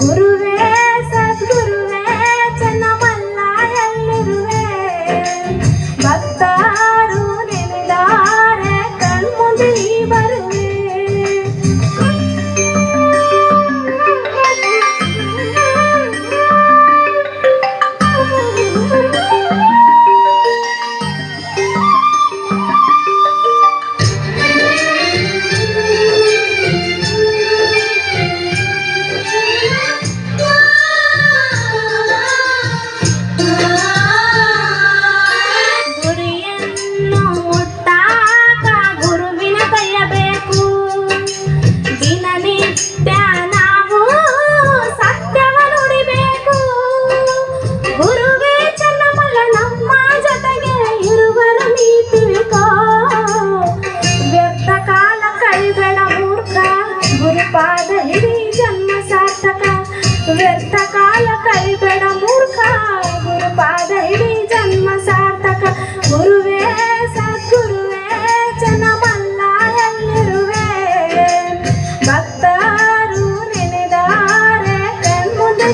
குரு ಪಾದಹಿಡಿ ಜನ್ಮ ಸಾರ್ಥಕ ವ್ಯರ್ಥ ಕಾಲ ಕೈಬೇಡ ಮೂರ್ಖ ಗುರು ಪಾದಹಿಡಿ ಜನ್ಮ ಸಾರ್ಥಕ ಗುರುವೇ ಸದ್ಗುರುವೇ ಜನಮಲ್ಲ ಎಲ್ಲಿರುವೆ ಭಕ್ತರು ನೆನೆದಾರೆ ಕಣ್ಮುಂದೆ